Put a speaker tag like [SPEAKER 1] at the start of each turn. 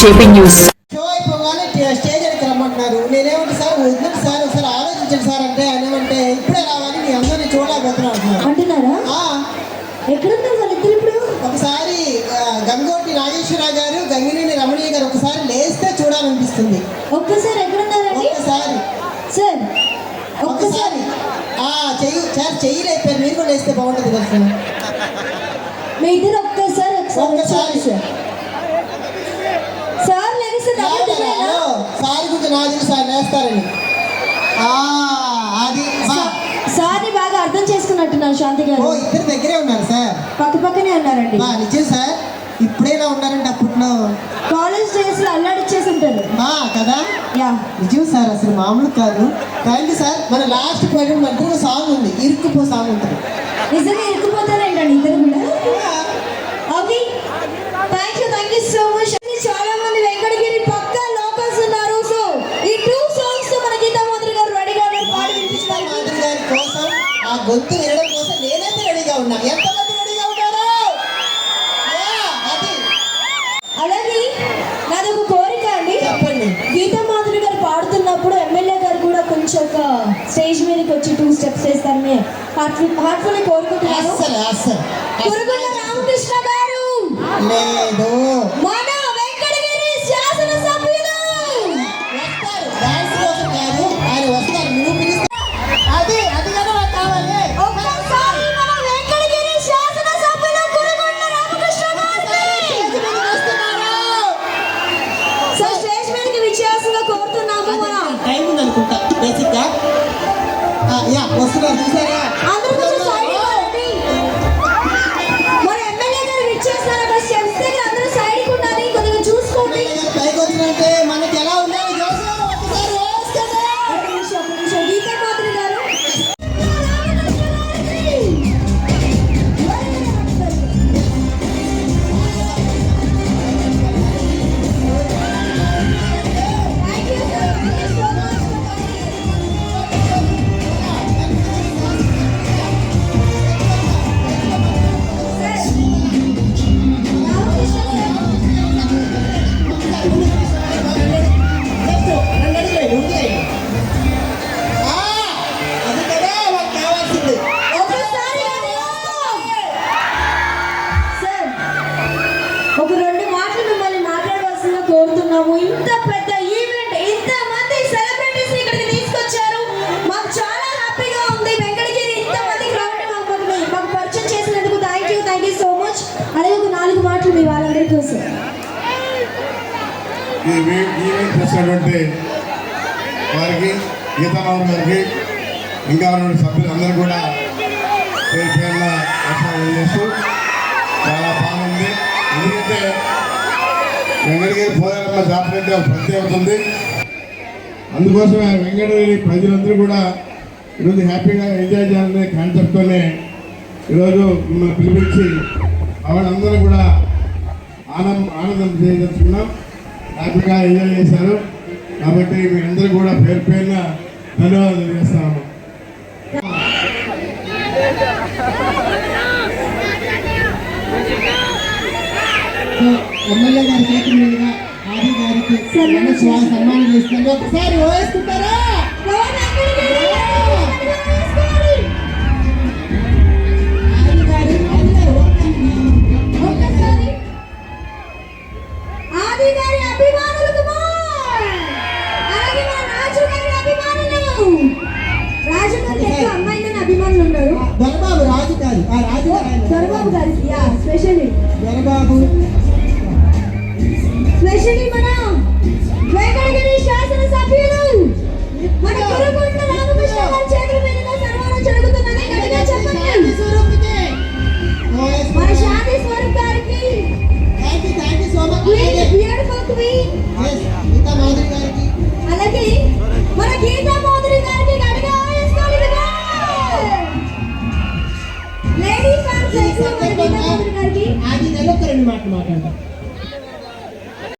[SPEAKER 1] JP news.
[SPEAKER 2] ఒకసారి
[SPEAKER 3] ఎక్కడున్నారు వాళ్ళిద్దరు ఇప్పుడు?
[SPEAKER 2] ఒకసారి గంగోటి నాగేశ్వరరావు గారు గంగినేని రమణీయ గారు ఒకసారి లేస్తే చూడాలనిపిస్తుంది.
[SPEAKER 3] ఒక్కసారి ఎక్కడున్నారండి?
[SPEAKER 2] ఒక్కసారి.
[SPEAKER 3] సార్ ఒక్కసారి.
[SPEAKER 2] చెయ్యి సార్ చెయ్యి లేపారు. మీరు కూడా లేస్తే బాగుంటుంది కదా సార్.
[SPEAKER 3] మీ ఇద్దరు ఒక్కసారి ఒకసారి సార్. సార్
[SPEAKER 2] గురించి తెలుసు సార్ లేస్తారని ఆ, అది.
[SPEAKER 3] సార్ని బాగా అర్థం చేసుకున్నట్టున్నారు శాంతి
[SPEAKER 2] ఓ
[SPEAKER 3] గారు
[SPEAKER 2] ఇద్దరు దగ్గరే ఉన్నారు సార్.
[SPEAKER 3] పక్క పక్కనే ఉన్నారండి.
[SPEAKER 2] నిజం సార్ ఇప్పుడేలా ఉన్నారంటే అప్పట్లో
[SPEAKER 3] కాలేజ్ డేస్లో అల్లాడిచ్చేసి ఉంటారు
[SPEAKER 2] ఆ, కదా?
[SPEAKER 3] యా.
[SPEAKER 2] నిజం సార్ అసలు మామూలు కాదు. థ్యాంక్ యూ సార్ మన లాస్ట్ పోయిన మధ్య సాంగ్ ఉంది ఇరుక్కుపో సాంగ్ ఉంటుంది.
[SPEAKER 3] నిజంగా ఇరుక్కుపోతారేంటండి ఇద్దరు కూడా? Okay. Thank you thank you so much
[SPEAKER 2] నేనైతే రెడీగా ఉన్నా. ఎంతమంది రెడీగా ఉన్నారు? అది.
[SPEAKER 3] అలాగే నాది ఒక కోరిక అండి.
[SPEAKER 2] చెప్పండి.
[SPEAKER 3] గీతా మాధురి గారు పాడుతున్నప్పుడు ఎమ్మెల్యే గారు కూడా కొంచెం ఒక స్టేజ్ మీదకి వచ్చి టూ స్టెప్స్ వేస్తారని హార్ట్ఫుల్ హార్ట్ఫుల్ కోరుకుంటున్నాను.
[SPEAKER 2] అస్సలు అస్సలు.
[SPEAKER 3] కురుగుల రామకృష్ణ గారు!
[SPEAKER 2] లేదు. ఆ, యా వస్తున్నారు చూసారా
[SPEAKER 3] నాలుగు మాటలు మీ వాళ్ళందరి కోసం
[SPEAKER 4] ఈ ఈవెంట్ చేసినటువంటి వారికి గీతారావు గారికి ఇంకా ఉన్న సభ్యులందరూ కూడా పేరు పేరున నమస్కారం చేస్తూ చాలా బాగుంది ఎందుకంటే వెంకటగిరి పోయారమ్మ జాతర అంటే ఒక ప్రత్యేకత ఉంది. అందుకోసమే వెంకటగిరి ప్రజలందరూ కూడా ఈరోజు హ్యాపీగా ఎంజాయ్ చేయాలనే కాన్సెప్ట్తోనే ఈరోజు మిమ్మల్ని పిలిపించి వాళ్ళందరూ కూడా ఆనందం ఆనందం చేయదలుచుకున్నాం హ్యాపీగా ఎంజాయ్ చేశారు? కాబట్టి మీ అందరూ కూడా పేరు పేరున ధన్యవాదాలు చేస్తాము
[SPEAKER 2] ఎమ్మెల్యే గారి చేతుల మీదుగా ఆది గారికి సన్మానం చేస్తుంది ఒకసారి వేసుకుంటారా? Bible കാര്യങ്ങളൊക്കെ